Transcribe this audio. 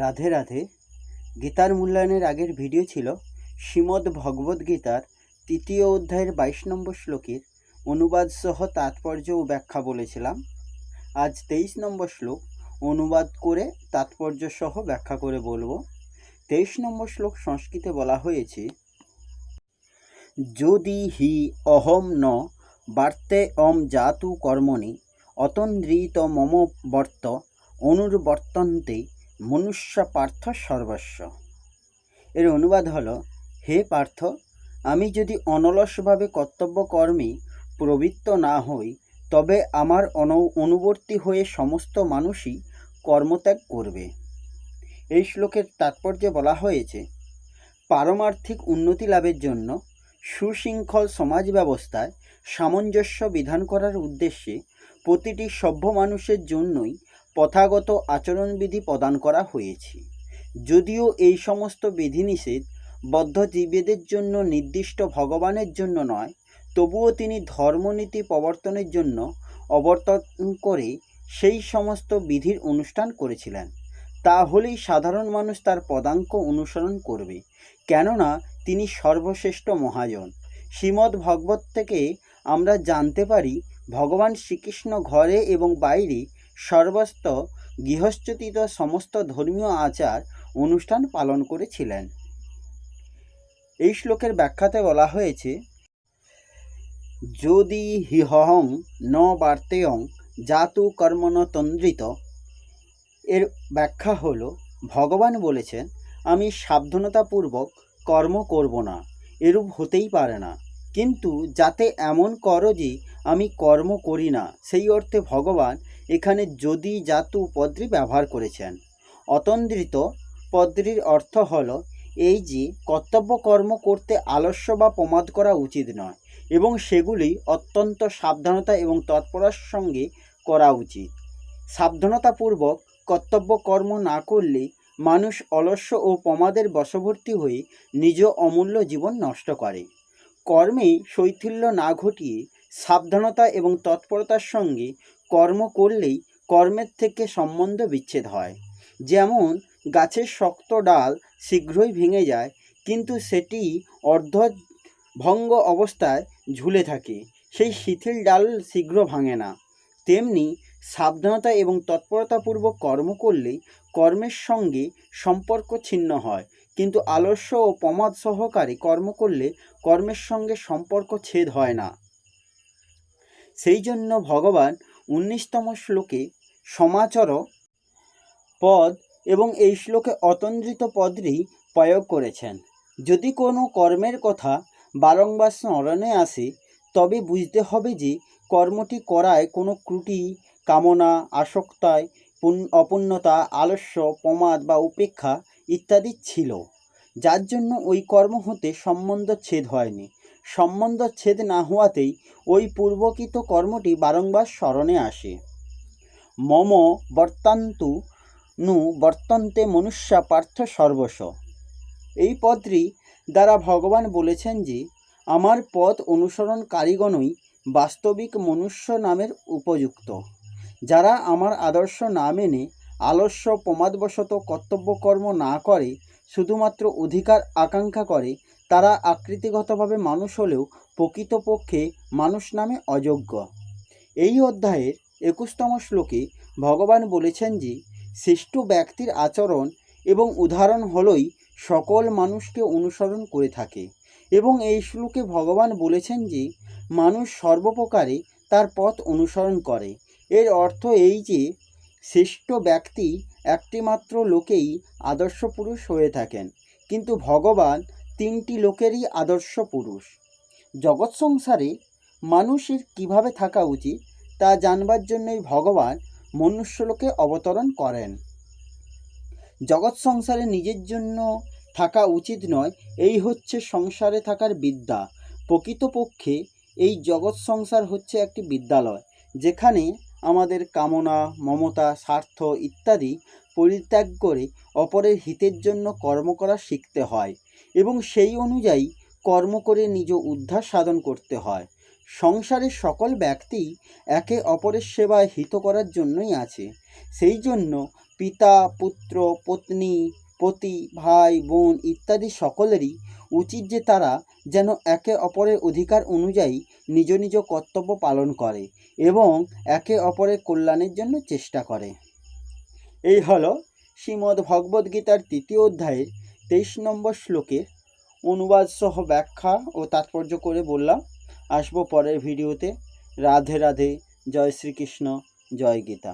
রাধে রাধে। গীতার মূল্যায়নের আগের ভিডিও ছিল শ্রীমদ্ ভগবদ্ গীতার তৃতীয় অধ্যায়ের বাইশ নম্বর শ্লোকের অনুবাদ সহ তাৎপর্য ও ব্যাখ্যা বলেছিলাম। আজ তেইশ নম্বর শ্লোক, অনুবাদ করে তাৎপর্য সহ ব্যাখ্যা করে বলব। তেইশ নম্বর শ্লোক সংস্কৃতে বলা হয়েছে, যদি হি অহম ন বার্তে অম জাতু কর্মণি, অতন্দ্রিত মম বর্ত, অনুর্বর্তন্তে মনুষ্য পার্থ সর্বস্ব। এর অনুবাদ হলো, হে পার্থ, আমি যদি অনলসভাবে কর্তব্য কর্মে প্রবৃত্ত না হই, তবে আমার অন অনুবর্তী হয়ে সমস্ত মানুষই কর্মত্যাগ করবে। এই শ্লোকের তাৎপর্যে বলা হয়েছে, পারমার্থিক উন্নতি লাভের জন্য সুশৃঙ্খল সমাজ ব্যবস্থায় সামঞ্জস্য বিধান করার উদ্দেশ্যে প্রতিটি সভ্য মানুষের জন্যই প্রথাগত আচরণবিধি প্রদান করা হয়েছে। যদিও এই সমস্ত বিধিনিষেধ বদ্ধ জীবেদের জন্য নির্দিষ্ট ভগবানের জন্য নয়, তবুও তিনি ধর্মনীতি প্রবর্তনের জন্য অবর্তন করে সেই সমস্ত বিধির অনুষ্ঠান করেছিলেন। তাহলেই সাধারণ মানুষ তার পদাঙ্ক অনুসরণ করবে, কেননা তিনি সর্বশ্রেষ্ঠ মহাজন। শ্রীমদ্ ভগবত থেকে আমরা জানতে পারি, ভগবান শ্রীকৃষ্ণ ঘরে এবং বাইরে সর্বস্ত গৃহস্থিত সমস্ত ধর্মীয় আচার অনুষ্ঠান পালন করেছিলেন। এই শ্লোকের ব্যাখ্যাতে বলা হয়েছে, যদি হিহং ন বার্তেয়ং জাতু কর্মণ তন্দ্রিত। এর ব্যাখ্যা হল, ভগবান বলেছেন, আমি সাবধানতাপূর্বক কর্ম করব না, এরূপ হতেই পারে না। কিন্তু যাতে এমন করো যে আমি কর্ম করি না, সেই অর্থে ভগবান এখানে যদি জাতু পদ্রি ব্যবহার করেছেন। অতন্দ্রিত পদ্রির অর্থ হলো, এই যে কর্তব্য কর্ম করতে আলস্য বা প্রমাদ করা উচিত নয় এবং সেগুলি অত্যন্ত সাবধানতা এবং তৎপরার সঙ্গে করা উচিত। সাবধানতাপূর্বক কর্তব্য কর্ম না করলে মানুষ অলস্য ও প্রমাদের বশবর্তী হয়ে নিজ অমূল্য জীবন নষ্ট করে। কর্মে শৈথিল্য না ঘটিয়ে সাবধানতা এবং তৎপরতার সঙ্গে কর্ম করলেই কর্মের থেকে সম্বন্ধ বিচ্ছেদ হয়। যেমন, গাছের শক্ত ডাল শীঘ্রই ভেঙে যায়, কিন্তু সেটি অর্ধ ভঙ্গ অবস্থায় ঝুলে থাকে, সেই শিথিল ডাল শীঘ্র ভাঙে না। তেমনি, সাবধানতা এবং তৎপরতাপূর্বক কর্ম করলে কর্মের সঙ্গে সম্পর্ক ছিন্ন হয়, কিন্তু আলস্য ও প্রমাদ সহকারে কর্ম করলে কর্মের সঙ্গে সম্পর্ক ছেদ হয় না। সেই জন্য ভগবান উনিশতম শ্লোকে সমাচর পদ এবং এই শ্লোকে অতন্দ্রিত পদটি প্রয়োগ করেছেন। যদি কোনো কর্মের কথা বারংবার স্মরণে আসে, তবে বুঝতে হবে যে কর্মটি করায় কোনো ত্রুটি, কামনা, আসক্তায় অপূর্ণতা, আলস্য, প্রমাদ বা উপেক্ষা ইত্যাদি ছিল, যার জন্য ওই কর্ম হতে সম্বন্ধ ছেদ হয়নি। সম্বন্ধ ছেদ না হওয়াতেই ওই পূর্বকৃত কর্মটি বারংবার স্মরণে আসে। মম বর্তান্তু নু বর্তন্তে মনুষ্যা পার্থ সর্বস্ব। এই পদটি দ্বারা ভগবান বলেছেন যে, আমার পথ অনুসরণকারীগণই বাস্তবিক মনুষ্য নামের উপযুক্ত। যারা আমার আদর্শ না মেনে আলস্য প্রমাদবশত কর্তব্যকর্ম না করে, শুধুমাত্র অধিকার আকাঙ্ক্ষা করে তারা আকৃতিগতভাবে মানুষ হলেও প্রকৃতপক্ষে মানুষ নামে অযোগ্য। এই অধ্যায়ের একুশতম শ্লোকে ভগবান বলেছেন যে, শ্রেষ্ঠ ব্যক্তির আচরণ এবং উদাহরণ হলই সকল মানুষকে অনুসরণ করে থাকে। এবং এই শ্লোকে ভগবান বলেছেন যে, মানুষ সর্বপ্রকারে তার পথ অনুসরণ করে। এর অর্থ এই যে, শ্রেষ্ঠ ব্যক্তি একটিমাত্র লোকেই আদর্শ পুরুষ হয়ে থাকেন। কিন্তু ভগবান তিনটি লোকেরই আদর্শ পুরুষ। জগৎ সংসারে মানুষের কীভাবে থাকা উচিত, তা জানবার জন্যই ভগবান মনুষ্যলোকে অবতরণ করেন। জগৎ সংসারে নিজের জন্য থাকা উচিত নয়, এই হচ্ছে সংসারে থাকার বিদ্যা। প্রকৃতপক্ষে এই জগৎ সংসার হচ্ছে একটি বিদ্যালয়, যেখানে আমাদের কামনা, মমতা, স্বার্থ ইত্যাদি পরিত্যাগ করে অপরের হিতের জন্য কর্ম করা শিখতে হয় এবং সেই অনুযায়ী কর্ম করে নিজ উদ্ধার সাধন করতে হয়। সংসারের সকল ব্যক্তি একে অপরের সেবায় হিত করার জন্যই আছে। সেই জন্য পিতা, পুত্র, পত্নী, পতি, ভাই, বোন ইত্যাদি সকলেরই উচিত যে তারা যেন একে অপরের অধিকার অনুযায়ী নিজ নিজ কর্তব্য পালন করে এবং একে অপরের কল্যাণের জন্য চেষ্টা করে। এই হল শ্রীমদ্ ভগবদ্গীতার তৃতীয় অধ্যায়ের তেইশ নম্বর শ্লোকের অনুবাদ সহ ব্যাখ্যা ও তাৎপর্য করে বললাম। আসব পরের ভিডিওতে। রাধে রাধে। জয় শ্রীকৃষ্ণ। জয় গীতা।